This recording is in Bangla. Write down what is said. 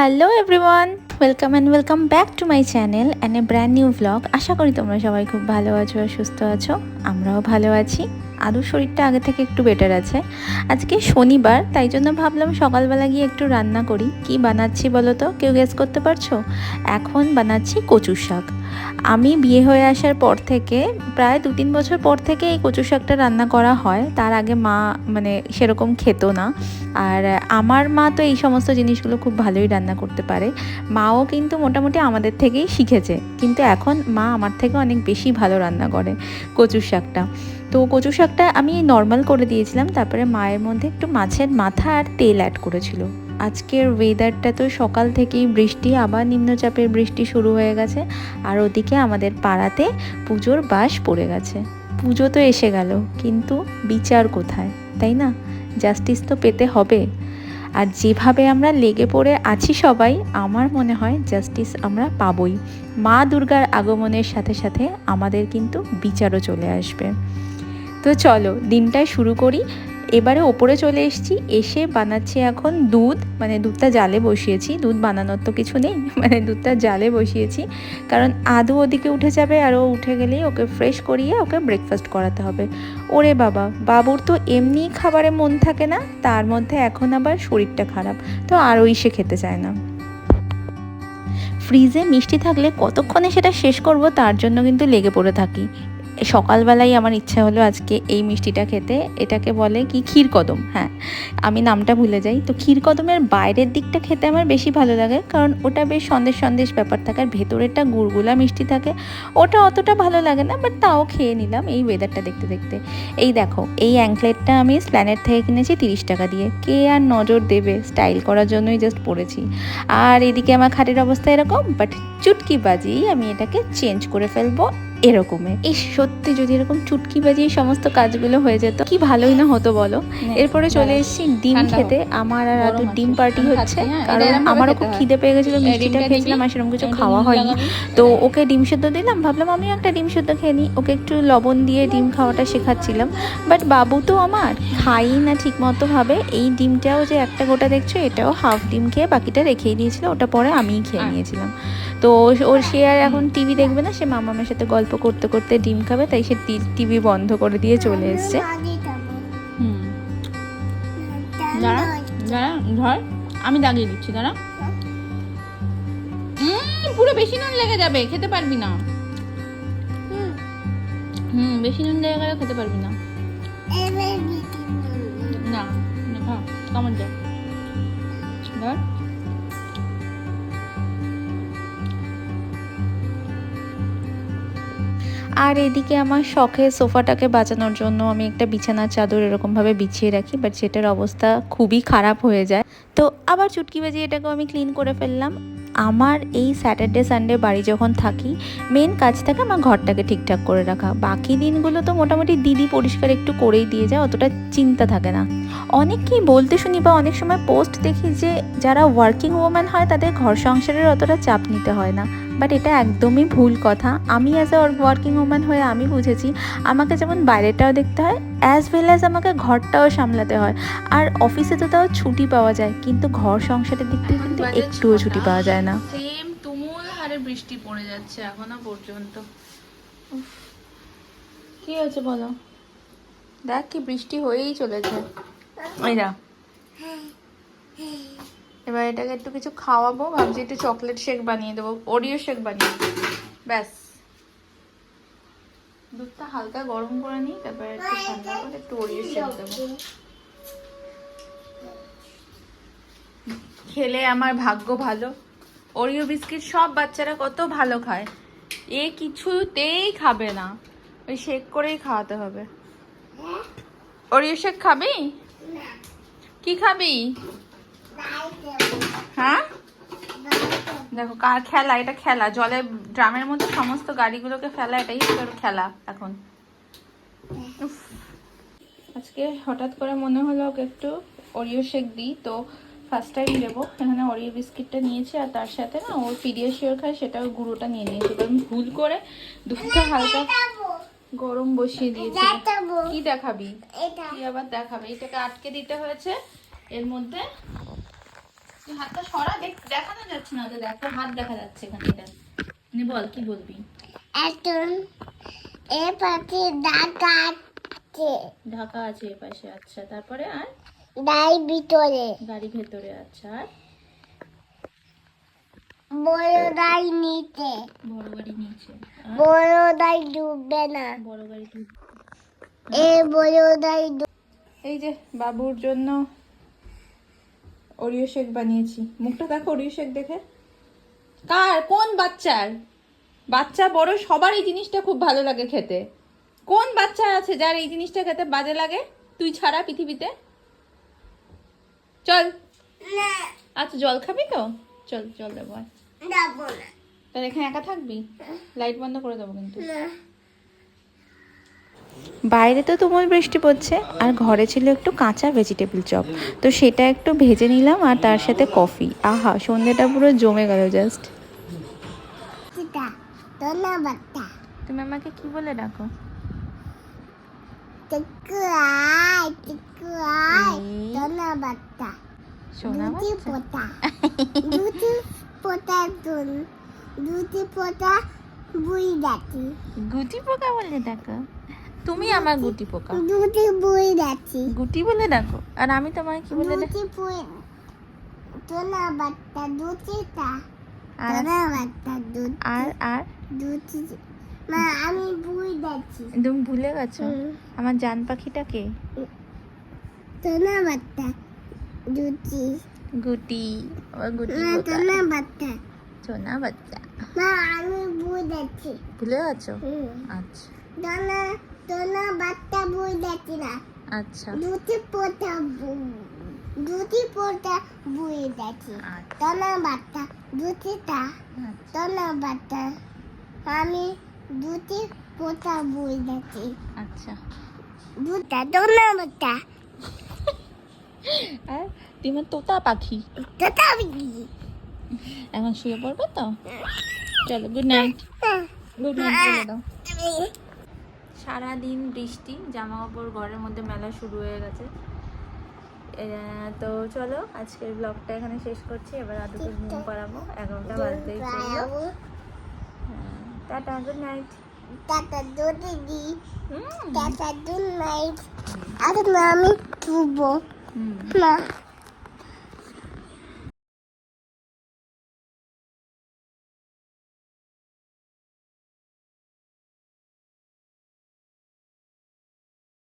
Hello everyone welcome and welcome back to my channel and a brand new blog আশা করি তোমরা সবাই খুব ভালো আছো, সুস্থ আছো, আমরাও ভালো আছি। আদৌ শরীরটা আগে থেকে একটু বেটার আছে। আজকে শনিবার, তাই জন্য ভাবলাম সকালবেলা গিয়ে একটু রান্না করি। কি বানাচ্ছি বলো তো? কেউ গেস করতে পারছ? এখন বানাচ্ছি কচু শাক। আমি বিয়ে হয়ে আসার পর থেকে, প্রায় দু তিন বছর পর থেকে এই কচু শাকটা রান্না করা হয়। তার আগে মা মানে সেরকম খেত না। আর আমার মা তো এই সমস্ত জিনিসগুলো খুব ভালোই রান্না করতে পারে। মাও কিন্তু মোটামুটি আমাদের থেকেই শিখেছে। কিন্তু এখন মা আমার থেকে অনেক বেশি ভালো রান্না করে কচুর শাকটা। তো কচু শাকটা আমি নর্মাল করে দিয়েছিলাম, তারপরে মায়ের মধ্যে একটু মাছের মাথা আর তেল অ্যাড করেছিল। আজকের ওয়েদারটা তো সকাল থেকেই বৃষ্টি, আবার নিম্নচাপের বৃষ্টি শুরু হয়ে গেছে, আর ওদিকে আমাদের পাড়াতে পুজোর বাস পড়ে গেছে। পুজো তো এসে গেল, কিন্তু বিচার কোথায়, তাই না? জাস্টিস তো পেতে হবে। আর যেভাবে আমরা লেগে পড়ে আছি সবাই, আমার মনে হয় জাস্টিস আমরা পাবই। মা দুর্গার আগমনের সাথে সাথে আমাদের কিন্তু বিচারও চলে আসবে। তো চলো দিনটা শুরু করি। এবারে ওপরে চলে এসেছি, এসে বানাচ্ছি এখন দুধ। মানে দুধটা জালে বসিয়েছি, দুধ বানানোর তো কিছু নেই মানে দুধটা জালে বসিয়েছি। কারণ আদু ওদিকে উঠে যাবে আর ও উঠে গেলেই ওকে ফ্রেশ করিয়ে ওকে ব্রেকফাস্ট করাতে হবে। ওরে বাবা, বাবুর তো এমনি খাবারে মন থাকে না, তার মধ্যে এখন আবার শরীরটা খারাপ, তো আর ওই সে খেতে চায় না। ফ্রিজে মিষ্টি থাকলে কতক্ষণে সেটা শেষ করব তার জন্য কিন্তু লেগে পড়ে থাকি। সকালবেলায় আমার ইচ্ছা হলো আজকে এই মিষ্টিটা খেতে। এটাকে বলে কি? ক্ষীর কদম হ্যাঁ। আমি নামটা ভুলে যাই। তো ক্ষীর কদমের বাইরের দিকটা খেতে আমার বেশি ভালো লাগে, কারণ ওটা বেশ সন্দেশ সন্দেশ ব্যাপার থাকে আর ভেতরেরটা গুড়গুলা মিষ্টি থাকে। ওটা অতটা ভালো লাগে না বাট তাও খেয়ে নিলাম এই ওয়েদারটা দেখতে দেখতে। এই দেখো, এই অ্যাঙ্কলেটটা আমি স্প্ল্যানেট থেকে কিনেছি তিরিশ টাকা দিয়ে। কে আর নজর দেবে? স্টাইল করার জন্যই জাস্ট পরেছি আর এদিকে আমার খাটের অবস্থা এরকম বাট চুটকি বাজিয়েই আমি এটাকে চেঞ্জ করে ফেলব। এরকমে এই সত্যি যদি এরকম চুটকি বাজিয়ে সমস্ত কাজগুলো হয়ে যেত কি ভালোই না হতো বলো? এরপরে চলে এসেছি ডিম খেতে। আমার আর আছে। ডিম পার্টি হচ্ছে হ্যাঁ। কারণ আমারও খুব খিদে পেয়ে গেছিল মিষ্টিটা খেয়েছিলাম আর সেরকম কিছু খাওয়া হয়নি। তো ওকে ডিম সেদ্ধ দিলাম ভাবলাম আমিও একটা ডিম সেদ্ধ খেয়ে নিই। ওকে একটু লবণ দিয়ে ডিম খাওয়াটা শেখাচ্ছিলাম। বাট বাবু তো আমার খাই না ঠিক মতো ভাবে এই ডিমটাও যে একটা গোটা দেখছ এটাও হাফ ডিম খেয়ে বাকিটা রেখেই দিয়েছিল ওটা পরে আমিই খেয়ে। নিয়েছিলাম। তো ও- ওর সে আর এখন টিভি দেখবে না সে মামামের সাথে গল্প করতে করতে ডিম খাবে তাই সে টিভি বন্ধ করে দিয়ে চলে এসছে। হুম। দাঁড়া দাঁড়া ধর আমি দাগিয়ে দিচ্ছি দাঁড়া। পুরো বেশি নুন লেগে যাবে খেতে পারবি না। হুম বেশি নুন লেগে গেলে খেতে পারবি না। না না, খা কামড় যা ধর। আর এদিকে আমার শখে সোফাটাকে বাঁচানোর জন্য আমি একটা বিছানার চাদর এরকমভাবে বিছিয়ে রাখি বাট সেটার অবস্থা খুবই খারাপ হয়ে যায়। তো আবার চুটকি বাজিয়ে এটাকেও আমি ক্লিন করে ফেললাম। আমার এই স্যাটারডে সানডে বাড়ি যখন থাকি মেন কাজ থাকে আমার ঘরটাকে ঠিকঠাক করে রাখা। বাকি দিনগুলো তো মোটামুটি দিদি পরিষ্কার একটু করেই দিয়ে যায়, অতটা চিন্তা থাকে না। অনেককেই বলতে শুনি বা অনেক সময় পোস্ট দেখি যে, যারা ওয়ার্কিং ওম্যান হয়, তাদের ঘর সংসারের অতটা চাপ নিতে হয় না। বাট এটা একদমই ভুল কথা। আমি অ্যাজ এ ওয়ার্কিং ওম্যান হয়ে আমি বুঝেছি আমাকে যেমন বাইরেটাও দেখতে হয় অ্যাজ ওয়েল অ্যাজ আমাকে ঘরটাও সামলাতে হয়। আর অফিসে তো তাও ছুটি পাওয়া যায় কিন্তু ঘর সংসারের দিক থেকে কিন্তু একটুও ছুটি। পাওয়া যায় না। সেম তুমুল হারে বৃষ্টি পড়ে যাচ্ছে এখনও পর্যন্ত। কি হয়েছে বলো? দেখ কি বৃষ্টি হয়েই চলেছে। ওই না। এবার এটাকে একটু কিছু খাওয়াবো। ভাবছি একটু চকলেট শেক বানিয়ে দেবো ওরিও শেক বানিয়ে দেবো। ব্যাস। দুধটা হালকা গরম করে নিই তারপরে একটু ঠান্ডা করে একটু ওরিও শেক দেবো। খেলে আমার ভাগ্য ভালো। ওরিও বিস্কিট সব বাচ্চারা কত ভালো খায়। এ কিছুতেই খাবে না। ওই শেক করেই খাওয়াতে হবে। ওরিও শেক খাবি? কি খাবি? হ্যাঁ? দেখো কার খেলা? এটা খেলা। জলে ড্রামের মধ্যে সমস্ত গাড়িগুলোকে ফেলা এটাই ওর খেলা এখন। আজকে হঠাৎ করে মনে হলো ওকে একটু ওরিও শেক দিই তো ফার্স্ট টাইম দেবো এখানে ওরিও বিস্কিটটা নিয়েছি আর তার সাথে না ওর পিডিয়াশিওর খায় সেটা ওর গুঁড়োটা নিয়ে নিয়েছি। কারণ ভুল করে দুধটা হালকা গরম বসিয়ে দিয়েছি। কি দেখাবি? কি আবার দেখাবে? এটাকে আটকে দিতে হয়েছে। এর মধ্যে হাতটা সরা দেখানো যাচ্ছে না তো দেখ হাত দেখা যাচ্ছে এখানে এটা নে বল কি বলবি? এখন এ পাখি ডাকাচ্ছে ঢাকা আছে এ পাশে আচ্ছা তারপরে আর? দাই ভিতরে। গাড়ি ভেতরে আচ্ছা আর? বড় দাই নিচে। বড় গাড়ি নিচে বড় দাই ডুববে না। বড় গাড়ি ঢুক- এ বড় দাই এই যে বাবুর জন্য ওরিও শেক বানিয়েছি। মুখটা দেখো ওরিও শেক দেখে। কার? কোন বাচ্চার? বাচ্চা বড় সবার এই জিনিসটা খুব ভালো লাগে খেতে। কোন বাচ্চা আছে যার এই জিনিসটা খেতে বাজে লাগে? তুই ছাড়া পৃথিবীতে। চল। আচ্ছা জল খাবি তো? চল জল দেবো তাহলে এখানে একা থাকবি? লাইট বন্ধ করে দেবো কিন্তু। না। বাইরে তো তুমুল বৃষ্টি পড়ছে আর ঘরে ছিল একটু কাঁচা ভেজিটেবল চপ তো সেটা একটু ভেজে নিলাম আর তার সাথে কফি আহা সন্ধ্যেটা পুরো জমে গেল জাস্ট তুমি আমাকে কি বলে ডাকো? গুটি পোকা বলে ডাকো? তুমি আমার গুটি পোকা। দুটি বুই যাচ্ছি গুটি বলে ডাকো। আর আমি তোমায় কি বলে ডাকি বুই ধন্যবাদটা দুটিটা আর ধন্যবাদটা দুটি আর আর? দুটি মা আমি বুই যাচ্ছি তুমি ভুলে গেছো? আমার জান পাখিটাকে ধন্যবাদটা দুটি। গুটি। আমার গুটি পোকা। ধন্যবাদটা সোনা বাচ্চা। মা আমি বুই যাচ্ছি ভুলে গেছো? আচ্ছা। ধন্যা ধন্যবাদটা বুই যাচ্ছি না আচ্ছা দুটি পোতা দুটি পোতা বুই যাচ্ছি আচ্ছা ধন্যবাদটা দুটিটা আচ্ছা। ধন্যবাদটা আমি দুটি পোতা বই যাচ্ছি আচ্ছা দুটা ধন্যবাদটা আর তুমি তোতা পাখি তোতা আমি এখন শুয়ে পড়বে তো? চলো গুড নাইট গুড নাইট বলে দাও। সারাদিন বৃষ্টি জামা কাপড় ঘরের মধ্যে মেলা শুরু হয়ে গেছে। তো চলো আজকের ব্লগটা এখানে শেষ করছি। এবার আদুকে ঘুম পাড়াবো। এগারোটা চলল। হ্যাঁ, টাটা গুড নাইট। টাটা দি হুম। Tata good night. আর আমি তুবো হুম।